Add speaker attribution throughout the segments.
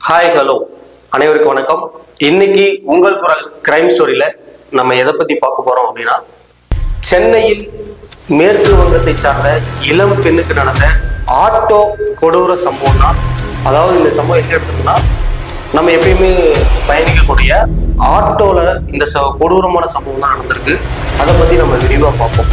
Speaker 1: Hi hello அனைவருக்கும் வணக்கம். இன்னைக்கு உங்கள் குரல் கிரைம் ஸ்டோரியில நம்ம எதை பத்தி பார்க்க போறோம் அப்படின்னா சென்னையில் மேற்கு வங்கத்தை சார்ந்த இளம் பெண்ணுக்கு நடந்த ஆட்டோ கொடூர சம்பவம் தான். அதாவது இந்த சம்பவம் எங்க எடுத்துன்னா நம்ம எப்பயுமே பயணிக்கக்கூடிய ஆட்டோல இந்த ச- கொடூரமான சம்பவம் தான் நடந்திருக்கு. அதை பத்தி நம்ம விரிவா பார்ப்போம்.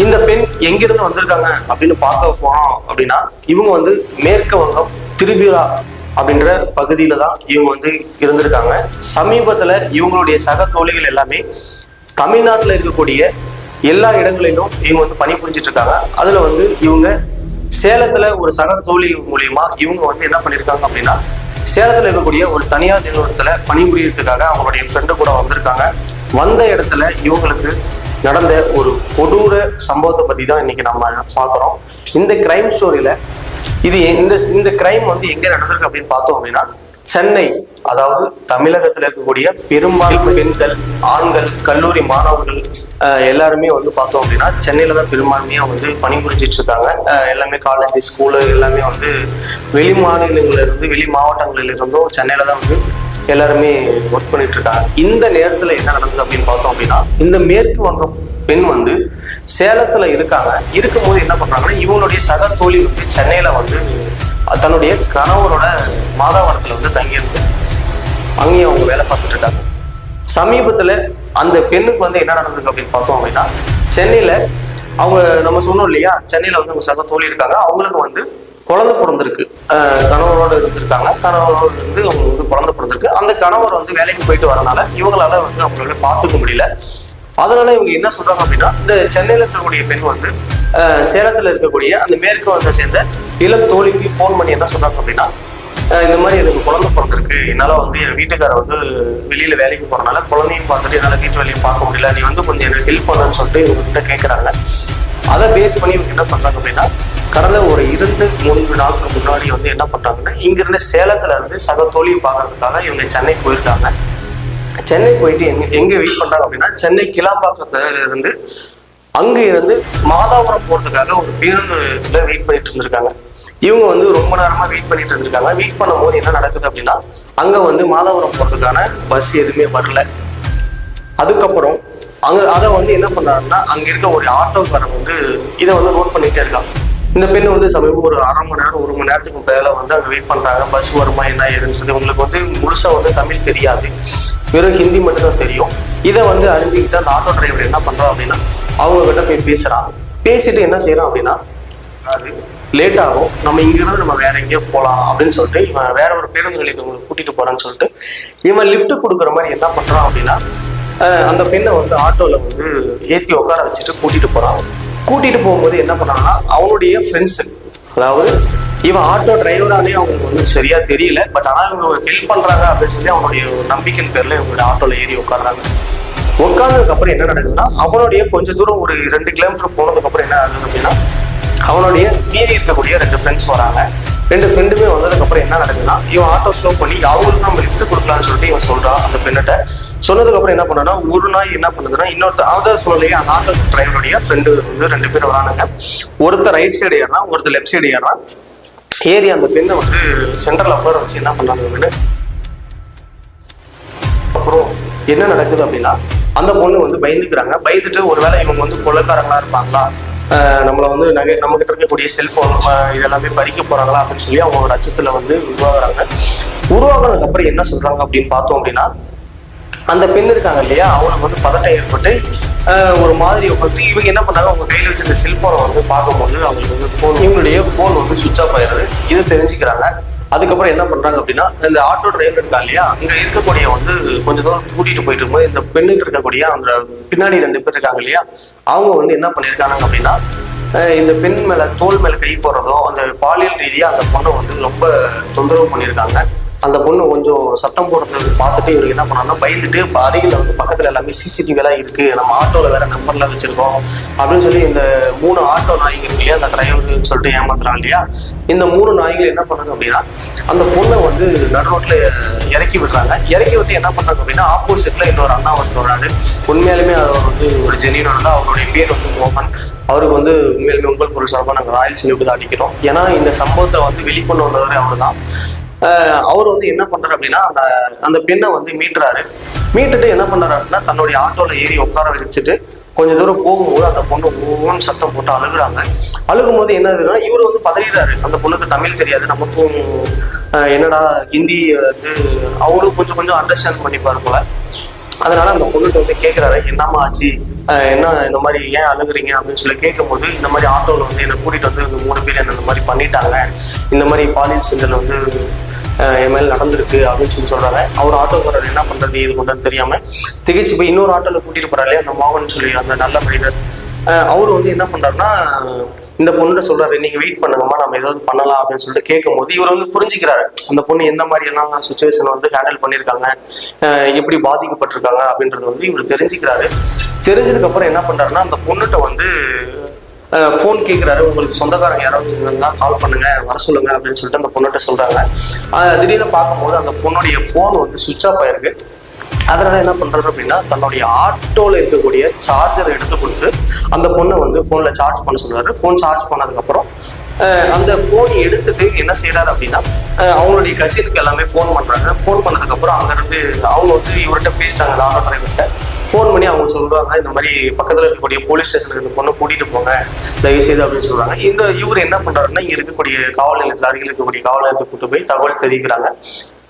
Speaker 1: இந்த பெண் எங்கிருந்து வந்திருக்காங்க அப்படின்னு பார்க்க போனோம் அப்படின்னா இவங்க வந்து மேற்கு வங்கம் திரிபுரா அப்படின்ற பகுதியில தான் இவங்க வந்து இருந்திருக்காங்க. சமீபத்துல இவங்களுடைய சக தோழிகள் எல்லாமே தமிழ்நாட்டில் இருக்கக்கூடிய எல்லா இடங்களிலும் இவங்க வந்து பணிபுரிஞ்சிட்டு இருக்காங்க. அதுல வந்து இவங்க சேலத்துல ஒரு சக தோழி மூலியமா இவங்க வந்து என்ன பண்ணிருக்காங்க அப்படின்னா சேலத்துல இருக்கக்கூடிய ஒரு தனியார் நிறுவனத்துல பணிபுரியறதுக்காக அவங்களுடைய ஃப்ரெண்டு கூட வந்திருக்காங்க. வந்த இடத்துல இவங்களுக்கு நடந்த ஒரு கொடூர சம்பவத்தை பத்தி தான் இன்னைக்கு நம்ம பார்க்குறோம். இந்த கிரைம் ஸ்டோரியில இது இந்த இந்த கிரைம் வந்து எங்க நடந்திருக்கு அப்படின்னு பார்த்தோம் அப்படின்னா சென்னை அதாவது தமிழகத்துல இருக்கக்கூடிய பெரும்பான்மை பெண்கள் ஆண்கள் கல்லூரி மாணவர்கள் அஹ், எல்லாருமே வந்து பார்த்தோம் அப்படின்னா சென்னையில தான் பெரும்பான்மையா வந்து பணிபுரிஞ்சிட்டு இருக்காங்க. எல்லாமே காலேஜ் ஸ்கூலு எல்லாமே வந்து வெளி மாநிலங்கள்ல இருந்து வெளி மாவட்டங்களிலிருந்தும் சென்னையில தான் வந்து எல்லாருமே ஒர்க் பண்ணிட்டு இருக்காங்க இந்த நேரத்துல என்ன நடந்தது அப்படின்னு பார்த்தோம் அப்படின்னா இந்த மேற்கு வங்க பெண் வந்து சேலத்துல இருக்காங்க. இருக்கும்போது என்ன பண்றாங்கன்னா இவங்களுடைய சக தோழி வந்து சென்னையில வந்து தன்னுடைய கணவரோட மாதாவரத்துல வந்து தங்கியிருந்து அங்கேயும் அவங்க வேலை பார்த்துட்டு இருக்காங்க. சமீபத்துல அந்த பெண்ணுக்கு வந்து என்ன நடந்திருக்கு அப்படின்னு பார்த்தோம் அப்படின்னா சென்னையில அவங்க நம்ம சொன்னோம் இல்லையா சென்னையில வந்து அவங்க சக தோழி இருக்காங்க. அவங்களுக்கு வந்து குழந்தை பிறந்திருக்கு. கணவரோடு கணவரோட இருந்திருக்காங்க. கணவரோட இருந்து அவங்க வந்து குழந்தை பிறந்திருக்கு. அந்த கணவர் வந்து வேலைக்கு போயிட்டு வரனால இவங்களால வந்து அவங்களால பார்த்துக்க முடியல. அதனால இவங்க என்ன சொல்றாங்க அப்படின்னா இந்த சென்னையில இருக்கக்கூடிய பெண் வந்து சேலத்தில் சேலத்துல இருக்கக்கூடிய அந்த மேற்கு வந்த சேர்ந்த இளம் தோழிக்கு ஃபோன் பண்ணி என்ன சொல்றாங்க அப்படின்னா இந்த மாதிரி எனக்கு குழந்தை பிறந்திருக்கு. என்னால வந்து என் வீட்டுக்காரர் வந்து வெளியில் வேலைக்கு போறனால குழந்தையும் பார்த்துட்டு என்னால் வீட்டு வேலையும் பார்க்க முடியல. நீ வந்து கொஞ்சம் எனக்கு ஹெல்ப் பண்ணுன்னு சொல்லிட்டு இவங்க கிட்ட அதை பேஸ் பண்ணி இவங்க என்ன பண்ணுறாங்க அப்படின்னா கடந்த ரெண்டு இரண்டு மூன்று நாளுக்கு முன்னாடி வந்து என்ன பண்ணுறாங்கன்னா இங்கேருந்து சேலத்தில் இருந்து சக தோழியை பார்க்கறதுக்காக இவங்க சென்னை போயிருக்காங்க. சென்னை போயிட்டு எங்க எங்கே வெயிட் பண்ணுறாங்க அப்படின்னா சென்னை கிளாம்பாக்கத்துல இருந்து அங்கே இருந்து மாதாபுரம் போகிறதுக்காக ஒரு பேருந்துல வெயிட் பண்ணிட்டு இருந்திருக்காங்க. இவங்க வந்து ரொம்ப நேரமாக வெயிட் பண்ணிட்டு இருந்திருக்காங்க. வெயிட் பண்ணும்போது என்ன நடக்குது அப்படின்னா அங்கே வந்து மாதாபுரம் போகிறதுக்கான பஸ் எதுவுமே வரல. அதுக்கப்புறம் அங்கே அதை வந்து என்ன பண்ணாருன்னா அங்கே இருக்க ஒரு ஆட்டோக்காரன் வந்து இதை வந்து நோட் பண்ணிகிட்டே இருக்காங்க இந்த பெண் வந்து சமீபம் ஒரு அரை மணி நேரம் ஒரு மணி நேரத்துக்கு மேல வந்து அங்க வெயிட் பண்றாங்க. பஸ் வருமா என்ன ஏதுன்றது உங்களுக்கு வந்து முழுசா வந்து தமிழ் தெரியாது. வெறும் ஹிந்தி மட்டும்தான் தெரியும். இதை வந்து அறிஞ்சுக்கிட்டு அந்த ஆட்டோ டிரைவர் என்ன பண்றான் அப்படின்னா அவங்க கிட்ட போய் பேசுறான் பேசிட்டு என்ன செய்யறான் அப்படின்னா அது லேட் ஆகும். நம்ம இங்கிருந்து நம்ம வேற எங்கேயோ போகலாம் அப்படின்னு சொல்லிட்டு இவன் வேற ஒரு பேருந்து நிலையத்தை உங்களுக்கு கூட்டிட்டு போறான்னு சொல்லிட்டு இவன் லிஃப்ட் கொடுக்குற மாதிரி என்ன பண்றான் அப்படின்னா அந்த பெண்ணை வந்து ஆட்டோல வந்து ஏத்தி உட்கார வச்சுட்டு கூட்டிட்டு போறான். கூட்டிட்டு போகும்போது என்ன பண்ணாங்கன்னா அவனுடைய ஃப்ரெண்ட்ஸு அதாவது இவன் ஆட்டோ டிரைவரானே அவங்களுக்கு வந்து சரியா தெரியல. பட் ஆனால் இவங்க ஹெல்ப் பண்றாங்க அப்படின்னு சொல்லி அவனுடைய ஒரு நம்பிக்கையின் பேர்ல இவங்களுடைய ஆட்டோல ஏறி உட்கார்றாங்க. உட்காந்ததுக்கப்புறம் என்ன நடக்குதுன்னா அவனுடைய கொஞ்ச தூரம் ஒரு ரெண்டு கிலோமீட்டர் போனதுக்கு அப்புறம் என்ன ஆகுது அப்படின்னா அவனுடைய மீதி இருக்கக்கூடிய ரெண்டு ஃப்ரெண்ட்ஸ் வராங்க. ரெண்டு ஃப்ரெண்டுமே வந்ததுக்கு அப்புறம் என்ன நடக்குதுன்னா இவன் ஆட்டோ ஸ்லோ பண்ணி அவங்களுக்கு நம்ம லிஃப்ட் கொடுக்கலாம்னு சொல்லிட்டு இவன் சொல்றான் அந்த பெண்ணிட்ட. சொன்னதுக்கு அப்புறம் என்ன பண்ணனா ஒரு நாய் என்ன பண்ணுதுன்னா இன்னொருத்த அவதான் சொல்லலையே அந்த ஆட்டோ டிரைவருடைய ஃப்ரெண்டு வந்து ரெண்டு பேர் வரானுங்க ஒருத்தர் ரைட் சைடு ஏறான் ஒருத்தர் லெஃப்ட் சைடு ஏறான் ஏறி அந்த பெண்ணை வந்து சென்ட்ரல் உட்கார வச்சு என்ன பண்ணாங்க அப்படின்னு? அப்புறம் என்ன நடக்குது அப்படின்னா அந்த பொண்ணு வந்து பயந்துக்கிறாங்க. பயந்துட்டு ஒருவேளை இவங்க வந்து கொலைக்காரங்களா இருப்பாங்களா? நம்மளை வந்து நகை நம்ம கிட்ட இருக்கக்கூடிய செல்போன் இதெல்லாமே பறிக்க போறாங்களா அப்படின்னு சொல்லி அவங்க ஒரு அச்சத்துல வந்து உருவாகுறாங்க. உருவாகினதுக்கு அப்புறம் என்ன சொல்றாங்க அப்படின்னு பார்த்தோம் அப்படின்னா அந்த பெண் இருக்காங்க இல்லையா அவங்களுக்கு வந்து பதட்டம் ஏற்பட்டு ஒரு மாதிரி உட்காந்து இவங்க என்ன பண்ணாங்க அவங்க கையில் வச்சிருந்த செல்போனை வந்து பார்க்கும்போது அவங்களுக்கு வந்து ஃபோன் இவங்களுடைய ஃபோன் வந்து சுவிச் ஆஃப் ஆயிடுது. இது தெரிஞ்சுக்கிறாங்க. அதுக்கப்புறம் என்ன பண்றாங்க அப்படின்னா இந்த ஆட்டோ டிரைவர் இருக்கா இல்லையா அங்க இருக்கக்கூடிய வந்து கொஞ்ச தூரம் கூட்டிட்டு போயிட்டு இருக்கும்போது இந்த பெண்ணுக்கு இருக்கக்கூடிய அந்த பின்னாடி ரெண்டு பேர் இருக்காங்க இல்லையா அவங்க வந்து என்ன பண்ணிருக்காங்க அப்படின்னா இந்த பெண் மேல தோல் மேல கை போடுறதோ அந்த பாலியல் ரீதியா அந்த பொண்ணை வந்து ரொம்ப தொந்தரவு பண்ணியிருக்காங்க அந்த பொண்ணு கொஞ்சம் சத்தம் போடுறது பார்த்துட்டு இவருக்கு என்ன பண்ணாருன்னா பயந்துட்டு இப்போ அருகில் வந்து பக்கத்துல எல்லாமே சிசிடிவிலாம் இருக்கு. நம்ம ஆட்டோல வேற நம்பர்லாம் வச்சிருக்கோம். அப்படின்னு சொல்லி இந்த மூணு ஆட்டோ நாய்கள் இல்லையா அந்த டிரைவர்னு சொல்லிட்டு ஏமாத்துறாங்க இல்லையா? இந்த மூணு நாய்கள் என்ன பண்ணாங்க அப்படின்னா அந்த பொண்ணை வந்து நடுரோட்ல இறக்கி விடுறாங்க. இறக்கி விட்டு என்ன பண்றாங்க அப்படின்னா ஆப்போசிட்ல இன்னொரு அண்ணா வந்து வர்றாரு. உண்மையாலுமே அவர் வந்து ஒரு ஜெனியூனானதா அவருடைய பேர் வந்து மோகன். அவருக்கு வந்து உண்மையிலுமே உங்கள் பொருள் சார்பாக நாங்கள் ராயல் செல்யூட் தான் அடிக்கிறோம். ஏன்னா இந்த சம்பவத்தை வந்து வெளிக்கொண்டு வந்தவரே அவர் தான் அவர் வந்து என்ன பண்றாரு அப்படின்னா அந்த அந்த பெண்ணை வந்து மீட்டுறாரு. மீட்டுட்டு என்ன பண்றாரு அப்படின்னா தன்னுடைய ஆட்டோல ஏறி உட்கார வச்சுட்டு கொஞ்ச தூரம் போகும்போது அந்த பொண்ணு ஒவ்வொன்று சத்தம் போட்டு அழுகுறாங்க. அழுகும் போது என்ன ஆகுதுன்னா இவர் வந்து பதறிடுறாரு. அந்த பொண்ணுக்கு தமிழ் தெரியாது நமக்கும் என்னடா ஹிந்தி வந்து அவங்களும் கொஞ்சம் கொஞ்சம் அண்டர்ஸ்டாண்ட் பண்ணிப்பாரு போல. அதனால அந்த பொண்ணுகிட்ட வந்து கேட்குறாரு என்னம்மா ஆச்சு? என்ன இந்த மாதிரி ஏன் அழுகுறீங்க? அப்படின்னு சொல்லி கேட்கும்போது இந்த மாதிரி ஆட்டோவில் வந்து என்னை கூட்டிகிட்டு வந்து மூணு பேர் என்ன இந்த மாதிரி பண்ணிட்டாங்க. இந்த மாதிரி பாலியல் செஞ்சல் வந்து என் மேல் நடந்திருக்கு அப்படின்னு சொல்லி சொல்கிறாரு அவர் ஆட்டோக்காரர் என்ன பண்ணுறது இது பண்ணுறது தெரியாமல் திகைச்சு போய் இன்னொரு ஆட்டோல கூட்டிகிட்டு போகிறாரு அந்த மோகன் சொல்லி அந்த நல்ல மனிதர். அவர் வந்து என்ன பண்ணுறாருன்னா இந்த பொண்ணுகிட்ட சொல்றாரு நீங்க வெயிட் பண்ணுங்கம்மா நம்ம ஏதாவது பண்ணலாம் அப்படின்னு சொல்லிட்டு கேட்கும்போது இவர் வந்து புரிஞ்சுக்கிறாரு. அந்த பொண்ணு எந்த மாதிரி எல்லாம் சுச்சுவேஷன் வந்து ஹேண்டில் பண்ணியிருக்காங்க எப்படி பாதிக்கப்பட்டிருக்காங்க அப்படின்றது வந்து இவர் தெரிஞ்சுக்கிறாரு. தெரிஞ்சதுக்கு அப்புறம் என்ன பண்றாருன்னா அந்த பொண்ணுகிட்ட வந்து ஃபோன் கேட்குறாரு உங்களுக்கு சொந்தக்காரங்க யாராவது இருந்தால் கால் பண்ணுங்க வர சொல்லுங்க அப்படின்னு சொல்லிட்டு அந்த பொண்ணுகிட்ட சொல்றாங்க. திடீர்னு பார்க்கும்போது அந்த பொண்ணுடைய ஃபோன் வந்து சுவிட்ச் ஆஃப் ஆயிருக்கு. அதனால என்ன பண்றாரு அப்படின்னா தன்னுடைய ஆட்டோல இருக்கக்கூடிய சார்ஜரை எடுத்து கொடுத்து அந்த பொண்ணை வந்து ஃபோனில் சார்ஜ் பண்ண சொல்றாரு. ஃபோன் சார்ஜ் பண்ணதுக்கப்புறம் அந்த ஃபோன் எடுத்துட்டு என்ன செய்யறாரு அப்படின்னா அவங்களுடைய கசினுக்கு எல்லாமே ஃபோன் பண்றாங்க. ஃபோன் பண்ணதுக்கப்புறம் அங்கேருந்து அவங்க வந்து இவர்கிட்ட பேசிட்டாங்க அந்த ஆட்டோ டிரைவர்கிட்ட ஃபோன் பண்ணி அவங்க சொல்லுவாங்க இந்த மாதிரி பக்கத்தில் இருக்கக்கூடிய போலீஸ் ஸ்டேஷனுக்கு இந்த பொண்ணை கூட்டிட்டு போங்க தயவு செய்து அப்படின்னு சொல்றாங்க. இந்த இவர் என்ன பண்றாருன்னா இங்கே இருக்கக்கூடிய காவல் நிலையத்தில் அருகில் இருக்கக்கூடிய காவல் நிலையத்தை கூட்டு போய் தகவல் தெரிவிக்கிறாங்க.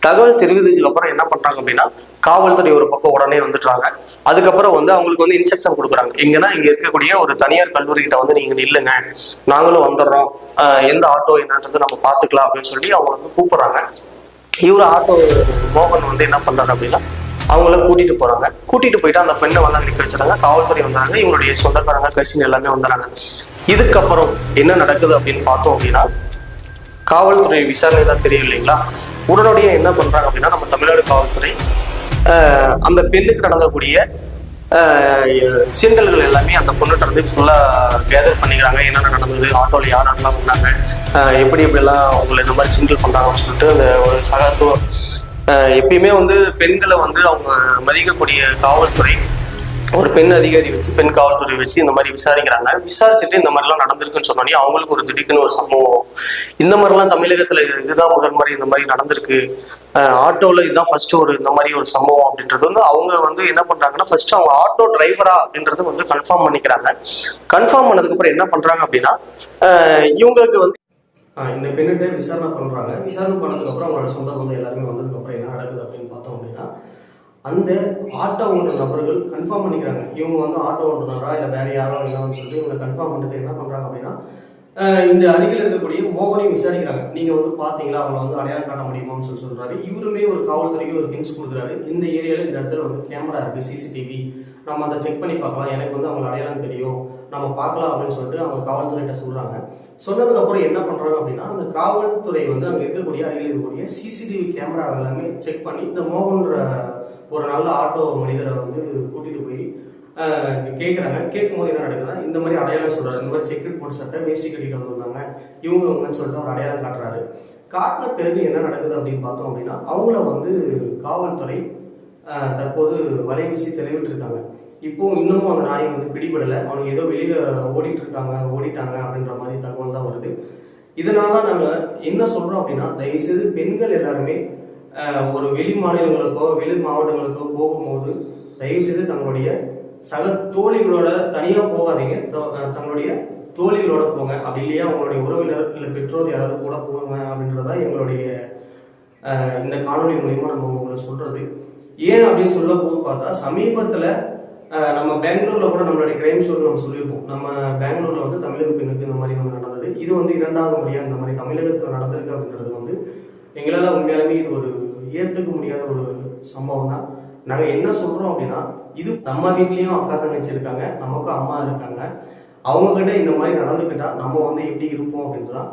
Speaker 1: தகவல் தெரிவித்ததுக்கு அப்புறம் என்ன பண்றாங்க அப்படின்னா காவல்துறை ஒரு பக்கம் உடனே வந்துட்டாங்க அதுக்கப்புறம் வந்து அவங்களுக்கு வந்து இன்ஸ்ட்ரக்ஷன் கொடுக்குறாங்க. எங்கன்னா இங்க இருக்கக்கூடிய ஒரு தனியார் கல்லூரி கிட்ட வந்து நீங்க நில்லுங்க. நாங்களும் வந்துடுறோம். எந்த ஆட்டோ என்னன்றது நம்ம பாத்துக்கலாம் அப்படின்னு சொல்லி அவங்க வந்து கூப்பிடுறாங்க. இவர் ஆட்டோ மோகன் வந்து என்ன பண்றாரு அப்படின்னா அவங்கள கூட்டிட்டு போறாங்க. கூட்டிட்டு போயிட்டு அந்த பெண்ணை வந்து அங்கே நிக்க வச்சுறாங்க காவல்துறை வந்தாங்க. இவங்களுடைய சொந்தக்காரங்க கசின் எல்லாமே வந்துறாங்க இதுக்கப்புறம் என்ன நடக்குது அப்படின்னு பார்த்தோம் அப்படின்னா காவல்துறை விசாரணை தான் தெரியும் இல்லைங்களா? உடனடியாக என்ன பண்றாங்க அப்படின்னா நம்ம தமிழ்நாடு காவல்துறை அந்த பெண்ணுக்கு நடந்தக்கூடிய சீண்டல்கள் எல்லாமே அந்த பொண்ணுகிட்ட இருந்து ஃபுல்லா கேதர் பண்ணிக்கிறாங்க. என்னென்ன நடந்தது ஆட்டோவில் யார் யாரெல்லாம் வந்தாங்க எப்படி எப்படிலாம் அவங்களை இந்த மாதிரி சிங்கிள் பண்ணுறாங்கன்னு சொல்லிட்டு அந்த ஒரு சகத்துவம் எப்பயுமே வந்து பெண்களை வந்து அவங்க மதிக்கக்கூடிய காவல்துறை ஒரு பெண் அதிகாரி வச்சு பெண் காவல்துறை வச்சு இந்த மாதிரி விசாரிக்கிறாங்க. விசாரிச்சுட்டு இந்த மாதிரிலாம் நடந்திருக்குன்னு சொன்னோன்னே அவங்களுக்கு ஒரு திடீர்னு ஒரு சம்பவம். இந்த மாதிரிலாம் தமிழகத்துல இதுதான் முதல் மாதிரி இந்த மாதிரி நடந்திருக்கு. அஹ் ஆட்டோல இதுதான் ஃபர்ஸ்ட் ஒரு இந்த மாதிரி ஒரு சம்பவம் அப்படின்றது வந்து அவங்க வந்து என்ன பண்றாங்கன்னா ஃபர்ஸ்ட் அவங்க ஆட்டோ டிரைவரா அப்படின்றது வந்து கன்ஃபார்ம் பண்ணிக்கிறாங்க. கன்ஃபார்ம் பண்ணதுக்கு அப்புறம் என்ன பண்றாங்க அப்படின்னா இவங்களுக்கு வந்து இந்த பெண்ணிட்ட விசாரணை பண்ணுறாங்க விசாரணை பண்ணதுக்கப்புறம் அவங்களோட சொந்த பந்தம் எல்லாருமே வந்ததுக்கப்புறம் என்ன நடக்குது அப்படின்னு பார்த்தோம் அப்படின்னா அந்த ஆட்டோ ஓட்டுற நபர்கள் கன்ஃபார்ம் பண்ணிக்கிறாங்க. இவங்க வந்து ஆட்டோ ஓட்டுனாரா இல்லை வேற யாரோ இல்லைன்னு சொல்லிட்டு இவங்க கன்ஃபார்ம் பண்ணிட்டு என்ன பண்ணுறாங்க அப்படின்னா இந்த அருகில் இருக்கக்கூடிய மோகனையும் விசாரிக்கிறாங்க. நீங்கள் வந்து பார்த்தீங்களா? அவங்கள வந்து அடையாளம் காட்ட முடியுமான்னு சொல்லி சொல்கிறாரு இவருமே ஒரு காவல்துறைக்கு ஒரு ஹின்ஸ் கொடுக்குறாரு. இந்த ஏரியாவில் இந்த இடத்துல வந்து கேமரா இருக்குது சிசிடிவி நம்ம அதை செக் பண்ணி பார்க்கலாம். எனக்கு வந்து அவங்களை அடையாளம் தெரியும். நம்ம பார்க்கலாம் அப்படின்னு சொல்லிட்டு அவங்க காவல்துறைகிட்ட சொல்கிறாங்க சொன்னதுக்கு அப்புறம் என்ன பண்ணுறாங்க அப்படின்னா அந்த காவல்துறை வந்து அங்கே இருக்கக்கூடிய அருகில் இருக்கக்கூடிய சிசிடிவி கேமரா எல்லாமே செக் பண்ணி இந்த மோகன்ற ஒரு நல்ல ஆட்டோ மனிதரை வந்து கூட்டிகிட்டு போய் கேட்குறாங்க கேட்கும்போது என்ன நடக்குதுன்னா இந்த மாதிரி அடையாளம் சொல்கிறாரு இந்த மாதிரி செக்ரெட் போட்டு சட்டை வேஷ்டி கட்டிட்டு வந்திருந்தாங்க இவங்க இவங்கன்னு சொல்லிட்டு ஒரு அடையாளம் காட்டுறாரு. காட்டின பிறகு என்ன நடக்குது அப்படின்னு பார்த்தோம் அப்படின்னா அவங்கள வந்து காவல்துறை தற்போது வலை வீசி தெளிவிட்டு இருக்காங்க இப்போ இன்னமும் அந்த நாய் வந்து பிடிபடலை. அவனுங்க ஏதோ வெளியில ஓடிட்டு இருக்காங்க ஓடிட்டாங்க அப்படின்ற மாதிரி தகவல் தான் வருது. இதனால தான் நாங்க என்ன சொல்றோம் அப்படின்னா தயவுசெய்து பெண்கள் எல்லாருமே ஒரு வெளி மாநிலங்களுக்கோ வெளி மாவட்டங்களுக்கோ போகும்போது தயவுசெய்து தங்களுடைய சக தோழிகளோட தனியா போகாதீங்க. தோ- தங்களுடைய தோழிகளோட போங்க. அப்படி இல்லையா உங்களுடைய உறவினர் இல்லை பெற்றோர் யாராவது கூட போங்க அப்படின்றதா எங்களுடைய இந்த காணொலி மூலியமா நம்ம உங்களை சொல்றது. ஏன் அப்படின்னு சொல்ல போது பார்த்தா சமீபத்துல நம்ம பெங்களூர்ல கூட நம்மளுடைய கிரைம் ஸ்டோரி நம்ம சொல்லியிருப்போம். நம்ம பெங்களூர்ல வந்து தமிழக பெண்ணுக்கு இந்த மாதிரி நம்ம நடந்தது. இது வந்து இரண்டாவது முறையா இந்த மாதிரி தமிழகத்துல நடந்திருக்கு அப்படின்றது வந்து எங்களால் உண்மையாலுமே இது ஒரு ஏற்றுக்க முடியாத ஒரு சம்பவம் தான். நாங்கள் என்ன சொல்றோம் அப்படின்னா இது நம்ம வீட்லேயும் அக்கா தங்கச்சி இருக்காங்க நமக்கும் அம்மா இருக்காங்க. அவங்கக்கிட்ட இந்த மாதிரி நடந்துக்கிட்டா நம்ம வந்து எப்படி இருப்போம் அப்படின்றதான்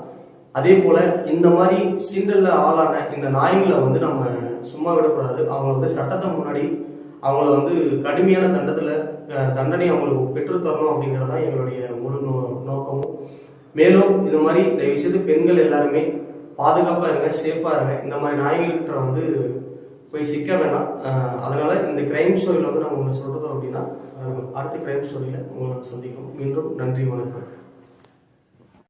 Speaker 1: அதே போல இந்த மாதிரி சீண்டல்ல ஆளான இந்த நாய்களை வந்து நம்ம சும்மா விடக்கூடாது. அவங்க வந்து சட்டத்தை முன்னாடி அவங்கள வந்து கடுமையான தண்டத்தில் தண்டனை அவங்களுக்கு பெற்றுத்தரணும் அப்படிங்கிறது தான் எங்களுடைய முழு நோ நோக்கமும். மேலும் இது மாதிரி இந்த விஷயத்து பெண்கள் எல்லாருமே பாதுகாப்பாக இருங்க சேஃபாக இருங்க. இந்த மாதிரி நாய்கள்கிட்ட வந்து போய் சிக்க வேணாம். அதனால் இந்த கிரைம் ஸ்டோரியில் வந்து நம்ம உங்களுக்கு சொல்றது அப்படின்னா அடுத்த கிரைம் ஸ்டோரியில் உங்களை சந்திக்கும் மீண்டும் நன்றி வணக்கம்.